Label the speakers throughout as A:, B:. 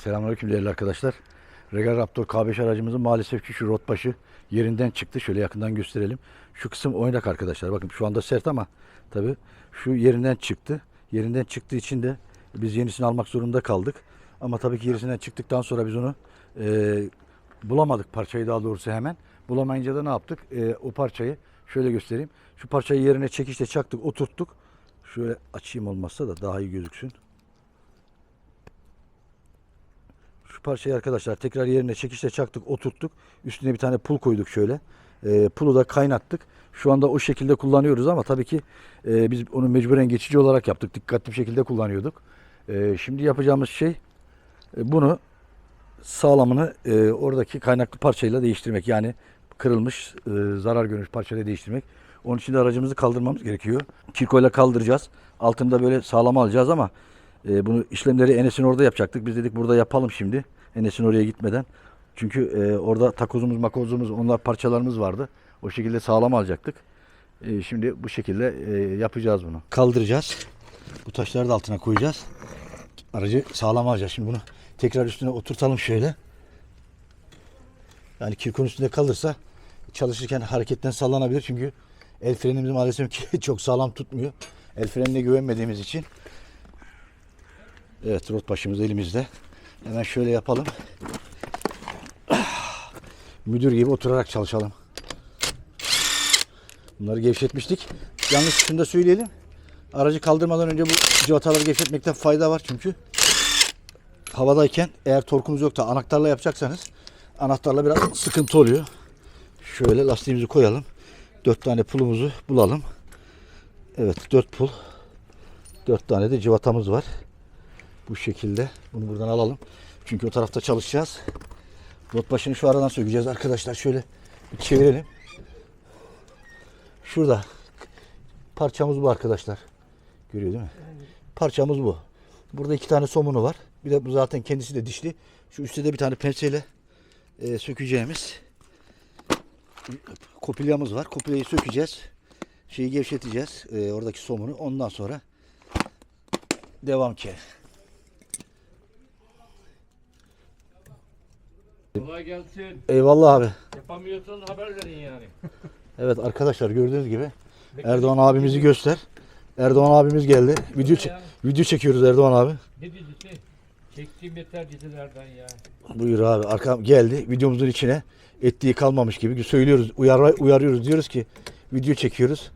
A: Selamünaleyküm değerli arkadaşlar. Regal Raptor K5 aracımızın maalesef ki şu rot başı yerinden çıktı. Şöyle yakından gösterelim. Şu kısım oynak arkadaşlar. Bakın şu anda sert ama tabi şu yerinden çıktı. Yerinden çıktığı için de biz yenisini almak zorunda kaldık. Ama tabii ki yerisinden çıktıktan sonra biz onu e, bulamadık parçayı daha doğrusu hemen. Bulamayınca da ne yaptık? E, o parçayı şöyle göstereyim. Şu parçayı yerine çekişle çaktık, oturttuk. Şöyle açayım olmazsa da daha iyi gözüksün. Şu parçayı arkadaşlar tekrar yerine çekişle çaktık, oturttuk. Üstüne bir tane pul koyduk şöyle. Ee, pulu da kaynattık. Şu anda o şekilde kullanıyoruz ama tabii ki e, biz onu mecburen geçici olarak yaptık. Dikkatli bir şekilde kullanıyorduk. Ee, şimdi yapacağımız şey e, bunu sağlamını e, oradaki kaynaklı parçayla değiştirmek. Yani kırılmış, e, zarar görmüş parçayla değiştirmek. Onun için de aracımızı kaldırmamız gerekiyor. Kirkoyla kaldıracağız. Altında böyle sağlam alacağız ama e, bunu işlemleri Enes'in orada yapacaktık. Biz dedik burada yapalım şimdi. Enes'in oraya gitmeden. Çünkü e, orada takozumuz, makozumuz, onlar parçalarımız vardı. O şekilde sağlam alacaktık. E, şimdi bu şekilde e, yapacağız bunu. Kaldıracağız. Bu taşları da altına koyacağız. Aracı sağlam alacağız. Şimdi bunu tekrar üstüne oturtalım şöyle. Yani kirkon üstünde kalırsa çalışırken hareketten sallanabilir. Çünkü el frenimiz maalesef ki çok sağlam tutmuyor. El frenine güvenmediğimiz için. Evet rot başımız elimizde. Hemen şöyle yapalım. Müdür gibi oturarak çalışalım. Bunları gevşetmiştik. Yalnız şunu da söyleyelim. Aracı kaldırmadan önce bu civataları gevşetmekte fayda var çünkü havadayken eğer torkunuz yoksa anahtarla yapacaksanız anahtarla biraz sıkıntı oluyor. Şöyle lastiğimizi koyalım. Dört tane pulumuzu bulalım. Evet dört pul. Dört tane de civatamız var. Bu şekilde. Bunu buradan alalım. Çünkü o tarafta çalışacağız. Rot başını şu aradan sökeceğiz arkadaşlar. Şöyle bir çevirelim. Şurada. Parçamız bu arkadaşlar. Görüyor değil mi? Parçamız bu. Burada iki tane somunu var. Bir de bu zaten kendisi de dişli. Şu üstte de bir tane penseyle e, sökeceğimiz kopilyamız var. Kopilyayı sökeceğiz. Şeyi gevşeteceğiz. e, oradaki somunu. Ondan sonra devam ki.
B: Kolay gelsin.
A: Eyvallah abi.
B: Yapamıyorsan haber verin yani.
A: Evet arkadaşlar gördüğünüz gibi Erdoğan abimizi göster. Erdoğan abimiz geldi. Video çe- video çekiyoruz Erdoğan abi.
B: Ne dizisi? Çektiğim yeter dizilerden ya.
A: Buyur abi. Arkam geldi. Videomuzun içine ettiği kalmamış gibi söylüyoruz, uyar, uyarıyoruz. Diyoruz ki video çekiyoruz.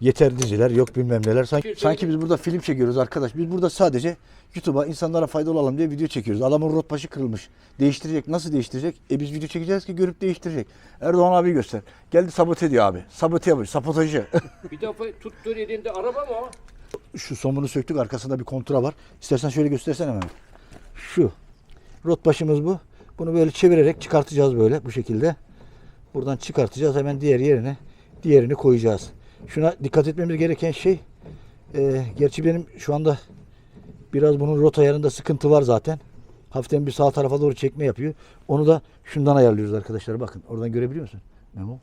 A: Yeter diziler, yok bilmem neler. Sanki, sanki biz burada film çekiyoruz arkadaş. Biz burada sadece YouTube'a insanlara faydalı olalım diye video çekiyoruz. Adamın rot başı kırılmış. Değiştirecek. Nasıl değiştirecek? E biz video çekeceğiz ki görüp değiştirecek. Erdoğan abi göster. Geldi sabote ediyor abi. Sabote yapıyor. Sabotajı.
B: Bir defa tuttuğun elinde araba mı o?
A: Şu somunu söktük. Arkasında bir kontura var. İstersen şöyle göstersene hemen. Şu. Rot başımız bu. Bunu böyle çevirerek çıkartacağız böyle bu şekilde. Buradan çıkartacağız. Hemen diğer yerine diğerini koyacağız. Şuna dikkat etmemiz gereken şey e, gerçi benim şu anda biraz bunun rot ayarında sıkıntı var zaten. Hafiften bir sağ tarafa doğru çekme yapıyor. Onu da şundan ayarlıyoruz arkadaşlar. Bakın oradan görebiliyor musun? Memo.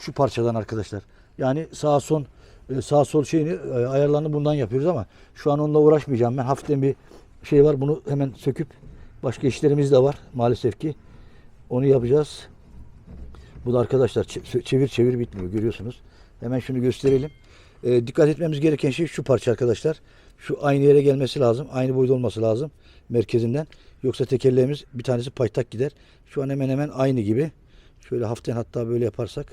A: Şu parçadan arkadaşlar. Yani sağ son e, sağ sol şeyini e, ayarlarını bundan yapıyoruz ama şu an onunla uğraşmayacağım ben. Hafiften bir şey var. Bunu hemen söküp başka işlerimiz de var maalesef ki. Onu yapacağız. Bu da arkadaşlar çe- çevir çevir bitmiyor görüyorsunuz. Hemen şunu gösterelim. E, dikkat etmemiz gereken şey şu parça arkadaşlar. Şu aynı yere gelmesi lazım. Aynı boyda olması lazım merkezinden. Yoksa tekerleğimiz bir tanesi paytak gider. Şu an hemen hemen aynı gibi. Şöyle hafiften hatta böyle yaparsak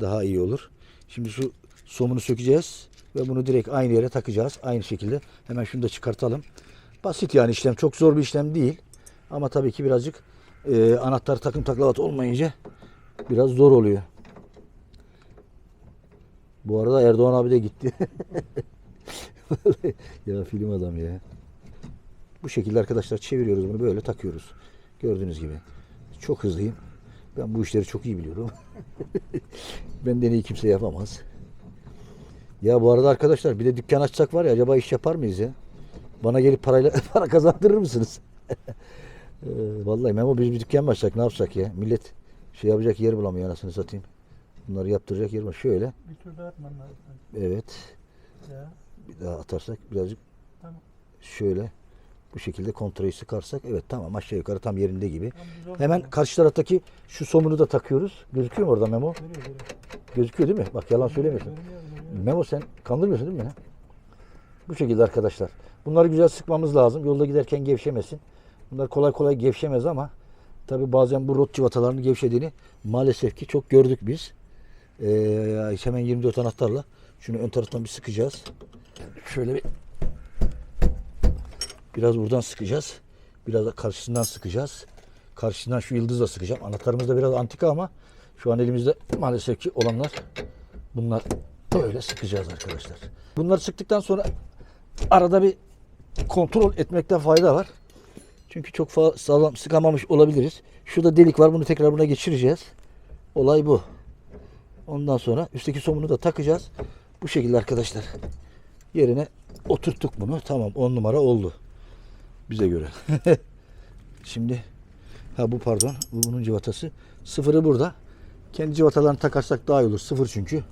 A: daha iyi olur. Şimdi şu somunu sökeceğiz ve bunu direkt aynı yere takacağız. Aynı şekilde. Hemen şunu da çıkartalım. Basit yani işlem. Çok zor bir işlem değil. Ama tabii ki birazcık e, anahtar takım taklavat olmayınca biraz zor oluyor. Bu arada Erdoğan abi de gitti. ya film adam ya. Bu şekilde arkadaşlar çeviriyoruz bunu böyle takıyoruz. Gördüğünüz gibi. Çok hızlıyım. Ben bu işleri çok iyi biliyorum. Benden iyi kimse yapamaz. Ya bu arada arkadaşlar bir de dükkan açsak var ya acaba iş yapar mıyız ya? Bana gelip parayla para kazandırır mısınız? Ee, vallahi Memo biz bir dükkan mı açsak ne yapsak ya? Millet şey yapacak yer bulamıyor anasını satayım. Bunları yaptıracak yer var. Şöyle.
C: Bir tur daha atman lazım.
A: Evet.
C: Ya.
A: Bir daha atarsak birazcık
C: Tamam.
A: şöyle. Bu şekilde kontrayı sıkarsak evet tamam aşağı yukarı tam yerinde gibi. Hemen karşı taraftaki şu somunu da takıyoruz. Gözüküyor mu orada Memo? Gözüküyor değil mi? Bak yalan söylemiyorsun. Memo sen kandırmıyorsun değil mi beni? Bu şekilde arkadaşlar. Bunları güzel sıkmamız lazım. Yolda giderken gevşemesin. Bunlar kolay kolay gevşemez ama tabi bazen bu rot civatalarının gevşediğini maalesef ki çok gördük biz. Ee, hemen 24 anahtarla şunu ön taraftan bir sıkacağız. Şöyle bir biraz buradan sıkacağız. Biraz da karşısından sıkacağız. Karşısından şu yıldızla sıkacağım. Anahtarımız da biraz antika ama şu an elimizde maalesef ki olanlar bunlar böyle sıkacağız arkadaşlar. Bunları sıktıktan sonra arada bir kontrol etmekte fayda var. Çünkü çok fa- sağlam sıkamamış olabiliriz. Şurada delik var. Bunu tekrar buna geçireceğiz. Olay bu. Ondan sonra üstteki somunu da takacağız. Bu şekilde arkadaşlar. Yerine oturttuk bunu. Tamam 10 numara oldu. Bize göre. Şimdi ha bu pardon. Bu bunun civatası. Sıfırı burada. Kendi civatalarını takarsak daha iyi olur. Sıfır çünkü.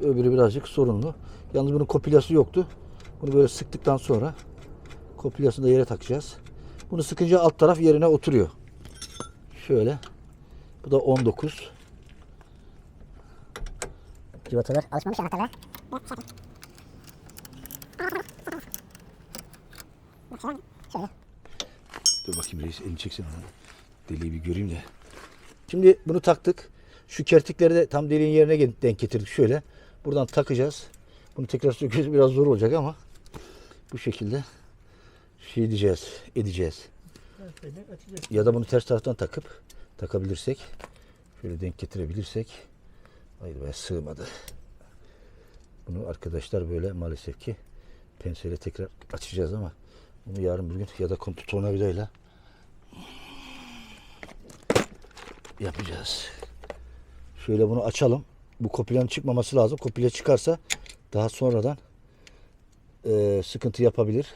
A: Öbürü birazcık sorunlu. Yalnız bunun kopilyası yoktu. Bunu böyle sıktıktan sonra kopilyasını da yere takacağız. Bunu sıkınca alt taraf yerine oturuyor. Şöyle. Bu da 19.
C: Civatalar alışmamış anahtarlara. Şöyle.
A: Dur bakayım reis elini çeksin onu. Deliği bir göreyim de. Şimdi bunu taktık. Şu kertikleri de tam deliğin yerine denk getirdik şöyle. Buradan takacağız. Bunu tekrar söküyoruz biraz zor olacak ama bu şekilde şey diyeceğiz, edeceğiz. Ya da bunu ters taraftan takıp takabilirsek şöyle denk getirebilirsek hayır be sığmadı. Bunu arkadaşlar böyle maalesef ki penseyle tekrar açacağız ama bunu yarın bir gün ya da tornavidayla yapacağız. Şöyle bunu açalım. Bu kopilyanın çıkmaması lazım. Kopilya çıkarsa daha sonradan eee, sıkıntı yapabilir.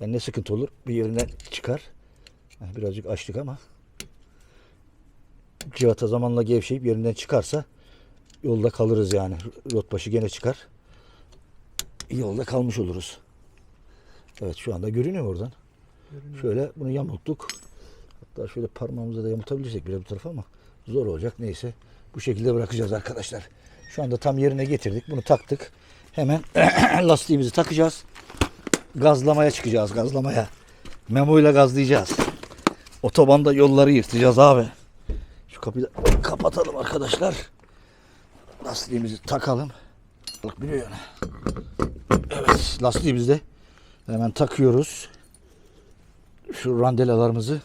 A: Yani ne sıkıntı olur? Bir yerinden çıkar. Birazcık açtık ama civata zamanla gevşeyip yerinden çıkarsa yolda kalırız yani. Rot başı gene çıkar. Yolda kalmış oluruz. Evet şu anda görünüyor mu oradan? Şöyle bunu yamulttuk. Hatta şöyle parmağımızla da yamultabilirsek biraz bu tarafa ama zor olacak. Neyse bu şekilde bırakacağız arkadaşlar. Şu anda tam yerine getirdik. Bunu taktık. Hemen lastiğimizi takacağız. Gazlamaya çıkacağız gazlamaya. Memo ile gazlayacağız. Otobanda yolları yırtacağız abi. Şu kapıyı da kapatalım arkadaşlar. Lastiğimizi takalım. Biliyor yani. Evet lastiğimizi de hemen takıyoruz. Şu randelalarımızı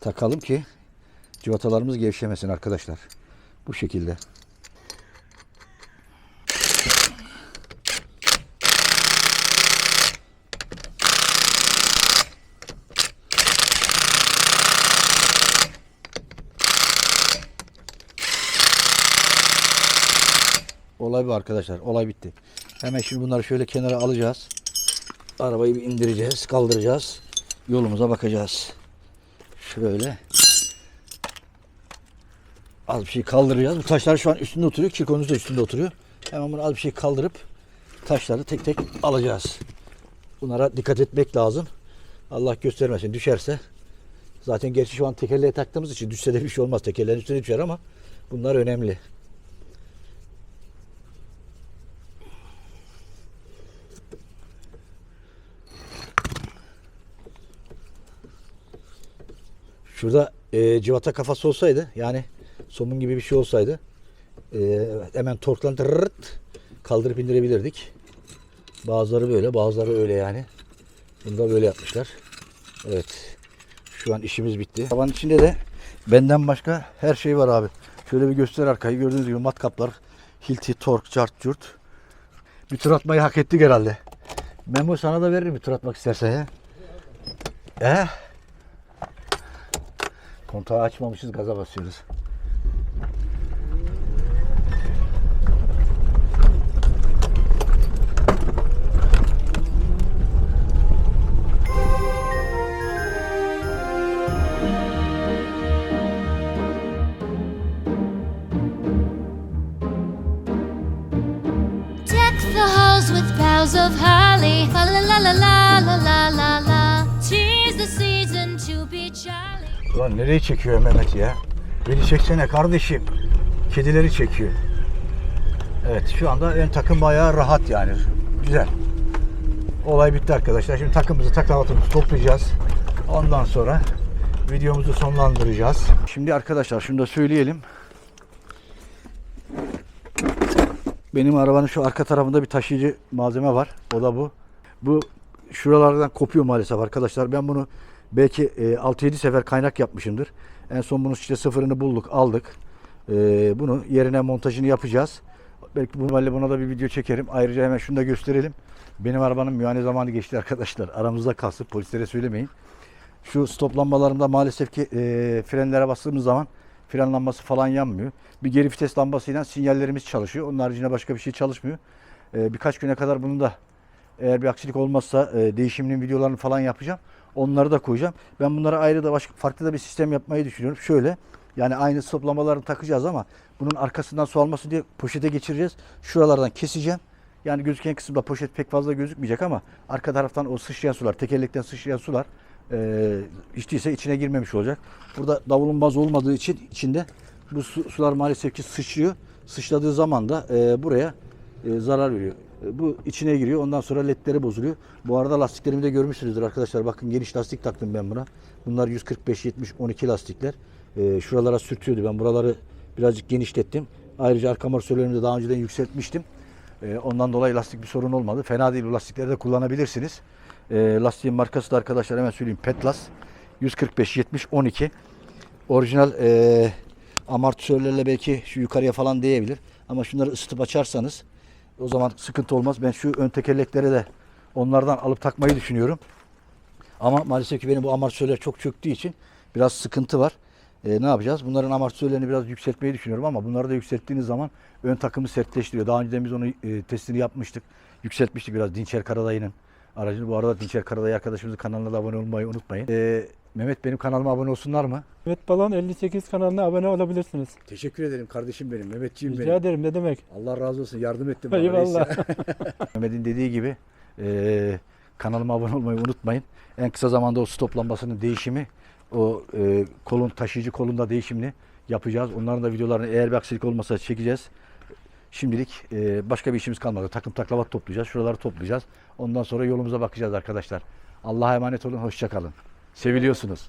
A: takalım ki civatalarımız gevşemesin arkadaşlar. Bu şekilde. Olay bu arkadaşlar. Olay bitti. Hemen şimdi bunları şöyle kenara alacağız. Arabayı bir indireceğiz, kaldıracağız. Yolumuza bakacağız. Şöyle. Az bir şey kaldıracağız. Bu taşlar şu an üstünde oturuyor. Kirkonuz da üstünde oturuyor. Hemen bunu az bir şey kaldırıp taşları tek tek alacağız. Bunlara dikkat etmek lazım. Allah göstermesin düşerse. Zaten gerçi şu an tekerleğe taktığımız için düşse de bir şey olmaz. Tekerleğin üstüne düşer ama bunlar önemli. Şurada e, civata kafası olsaydı yani somun gibi bir şey olsaydı e, hemen tırırt kaldırıp indirebilirdik. Bazıları böyle bazıları öyle yani. Bunu da böyle yapmışlar. Evet. Şu an işimiz bitti. Tavanın içinde de benden başka her şey var abi. Şöyle bir göster arkayı. Gördüğünüz gibi matkaplar. Hilti, tork, cart, curt. Bir tur atmayı hak ettik herhalde. Memo sana da veririm bir tur atmak istersen ya. Eh? Kontağı açmamışız gaza basıyoruz. Ulan nereye çekiyor Mehmet ya? Beni çeksene kardeşim. Kedileri çekiyor. Evet şu anda ön takım bayağı rahat yani. Güzel. Olay bitti arkadaşlar. Şimdi takımımızı taklavatımızı toplayacağız. Ondan sonra videomuzu sonlandıracağız. Şimdi arkadaşlar şunu da söyleyelim. Benim arabanın şu arka tarafında bir taşıyıcı malzeme var. O da bu. Bu şuralardan kopuyor maalesef arkadaşlar. Ben bunu belki e, 6-7 sefer kaynak yapmışımdır. En son bunun işte sıfırını bulduk, aldık. E, bunu yerine montajını yapacağız. Belki bu ihtimalle buna da bir video çekerim. Ayrıca hemen şunu da gösterelim. Benim arabanın müayene zamanı geçti arkadaşlar. Aramızda kalsın. Polislere söylemeyin. Şu stop lambalarımda maalesef ki e, frenlere bastığımız zaman fren lambası falan yanmıyor. Bir geri vites lambasıyla sinyallerimiz çalışıyor. Onun haricinde başka bir şey çalışmıyor. E, birkaç güne kadar bunu da eğer bir aksilik olmazsa e, değişiminin videolarını falan yapacağım. Onları da koyacağım. Ben bunlara ayrı da başka farklı da bir sistem yapmayı düşünüyorum. Şöyle yani aynı stop lambalarını takacağız ama bunun arkasından su almasın diye poşete geçireceğiz. Şuralardan keseceğim. Yani gözüken kısımda poşet pek fazla gözükmeyecek ama arka taraftan o sıçrayan sular, tekerlekten sıçrayan sular e, hiç değilse içine girmemiş olacak. Burada davulun baz olmadığı için içinde bu su- sular maalesef ki sıçrıyor. Sıçradığı zaman da e, buraya e, zarar veriyor. Bu içine giriyor. Ondan sonra ledleri bozuluyor. Bu arada lastiklerimi de görmüşsünüzdür arkadaşlar. Bakın geniş lastik taktım ben buna. Bunlar 145 70 12 lastikler. E, şuralara sürtüyordu. Ben buraları birazcık genişlettim. Ayrıca arka amortisörlerimi de daha önceden yükseltmiştim. E, ondan dolayı lastik bir sorun olmadı. Fena değil bu lastikleri de kullanabilirsiniz. E, lastiğin markası da arkadaşlar hemen söyleyeyim. Petlas 145 70 12. Orijinal e, amortisörlerle belki şu yukarıya falan değebilir. Ama şunları ısıtıp açarsanız o zaman sıkıntı olmaz. Ben şu ön tekerleklere de onlardan alıp takmayı düşünüyorum. Ama maalesef ki benim bu amortisörler çok çöktüğü için biraz sıkıntı var. E, ne yapacağız? Bunların amortisörlerini biraz yükseltmeyi düşünüyorum ama bunları da yükselttiğiniz zaman ön takımı sertleştiriyor. Daha önceden biz onu e, testini yapmıştık. Yükseltmiştik biraz Dinçer Karadayı'nın aracını. Bu arada Dinçer Karadayı arkadaşımızın kanalına da abone olmayı unutmayın. E, Mehmet benim kanalıma abone olsunlar mı?
D: Mehmet Balon 58 kanalına abone olabilirsiniz.
A: Teşekkür ederim kardeşim benim. Mehmetciğim
D: Rica ederim ne demek.
A: Allah razı olsun. Yardım ettin bana.
D: Eyvallah.
A: Mehmet'in dediği gibi e, kanalıma abone olmayı unutmayın. En kısa zamanda o stop lambasının değişimi, o e, kolun taşıyıcı kolunda değişimini yapacağız. Onların da videolarını eğer bir aksilik olmasa çekeceğiz. Şimdilik e, başka bir işimiz kalmadı. Takım taklavat toplayacağız. Şuraları toplayacağız. Ondan sonra yolumuza bakacağız arkadaşlar. Allah'a emanet olun. Hoşça kalın. Seviliyorsunuz.